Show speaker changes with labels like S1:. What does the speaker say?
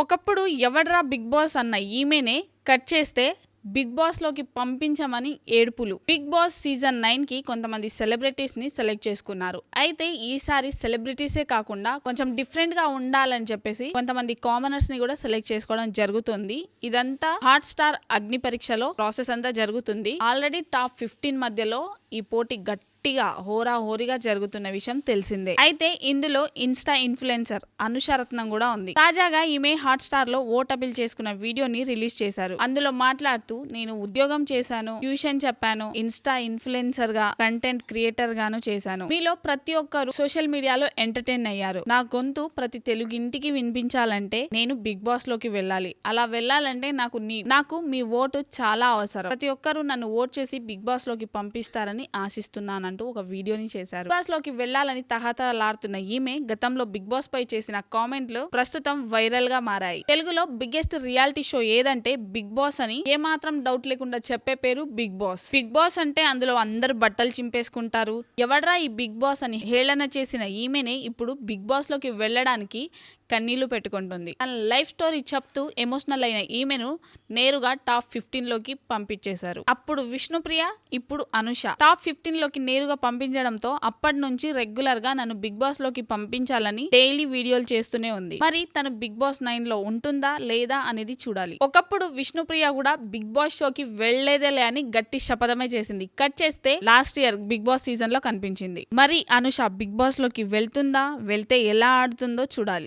S1: ఒకప్పుడు ఎవడ్రా big boss అన్న ఈమెనే కట్ చేస్తే బిగ్ బాస్లోకి పంపించమని ఏడుపులు. బిగ్ బాస్ సీజన్ నైన్కి కొంతమంది సెలబ్రిటీస్ని సెలెక్ట్ చేసుకున్నారు. అయితే ఈసారి సెలబ్రిటీసే కాకుండా కొంచెం డిఫరెంట్గా ఉండాలని చెప్పేసి కొంతమంది కామనర్స్ని కూడా సెలెక్ట్ చేసుకోవడం జరుగుతుంది. ఇదంతా హాట్ స్టార్ అగ్ని పరీక్షలో ప్రాసెస్ అంతా జరుగుతుంది. ఆల్రెడీ టాప్ ఫిఫ్టీన్ మధ్యలో ఈ పోటీ గట్టి గట్టిగా హోరా హోరీగా జరుగుతున్న విషయం తెలిసిందే. అయితే ఇందులో ఇన్స్టా ఇన్ఫ్లుయెన్సర్ అనుషరత్నం కూడా ఉంది. తాజాగా ఈమె హాట్ స్టార్లో ఓటబిల్ చేసుకున్న వీడియోని రిలీజ్ చేశారు. అందులో మాట్లాడుతూ నేను ఉద్యోగం చేశాను ట్యూషన్ చెప్పాను ఇన్స్టా ఇన్ఫ్లుయెన్సర్గా కంటెంట్ క్రియేటర్ గాను చేశాను. మీలో ప్రతి ఒక్కరు సోషల్ మీడియాలో ఎంటర్టైన్ అయ్యారు. నా గొంతు ప్రతి తెలుగు ఇంటికి వినిపించాలంటే నేను బిగ్ బాస్లోకి వెళ్ళాలి. అలా వెళ్ళాలంటే నాకు నీ నాకు మీ ఓటు చాలా అవసరం. ప్రతి ఒక్కరూ నన్ను ఓట్ చేసి బిగ్ బాస్లోకి పంపిస్తారని అంటూ ఒక వీడియోని చేశారు. బిగ్ బాస్లోకి వెళ్ళాలని తహతలాడుతున్న ఈమె గతంలో బిగ్ బాస్ పై చేసిన కామెంట్లు ప్రస్తుతం వైరల్గా మారాయి. తెలుగులో బిగ్గెస్ట్ రియాలిటీ షో ఏదంటే బిగ్ బాస్ అని ఏ మాత్రం డౌట్ లేకుండా చెప్పే పేరు బిగ్ బాస్. బిగ్ బాస్ అంటే అందులో అందరు బట్టలు చింపేసుకుంటారు. ఎవడ్రా ఈ బిగ్ బాస్ అని హేళన చేసిన ఈమెనే ఇప్పుడు బిగ్ బాస్లోకి వెళ్ళడానికి కన్నీళ్ళు పెట్టుకుంటుంది. తన లైఫ్ స్టోరీ చెప్తూ ఎమోషనల్ అయిన ఈమెను నేరుగా టాప్ ఫిఫ్టీన్లోకి పంపించేశారు. అప్పుడు విష్ణుప్రియ ఇప్పుడు అనుష. టాప్ ఫిఫ్టీన్లోకి నేరుగా పంపించడంతో అప్పటి నుంచి రెగ్యులర్గా నన్ను బిగ్ బాస్లోకి పంపించాలని డైలీ వీడియోలు చేస్తూనే ఉంది. మరి తను బిగ్ బాస్ నైన్లో ఉంటుందా లేదా అనేది చూడాలి. ఒకప్పుడు విష్ణుప్రియ కూడా బిగ్ బాస్ షోకి వెళ్ళేదేలే అని గట్టి శపథమే చేసింది. కట్ చేస్తే లాస్ట్ ఇయర్ బిగ్ బాస్ సీజన్లో కనిపించింది. మరి అనుష బిగ్ బాస్లోకి వెళ్తుందా వెళ్తే ఎలా ఆడుతుందో చూడాలి.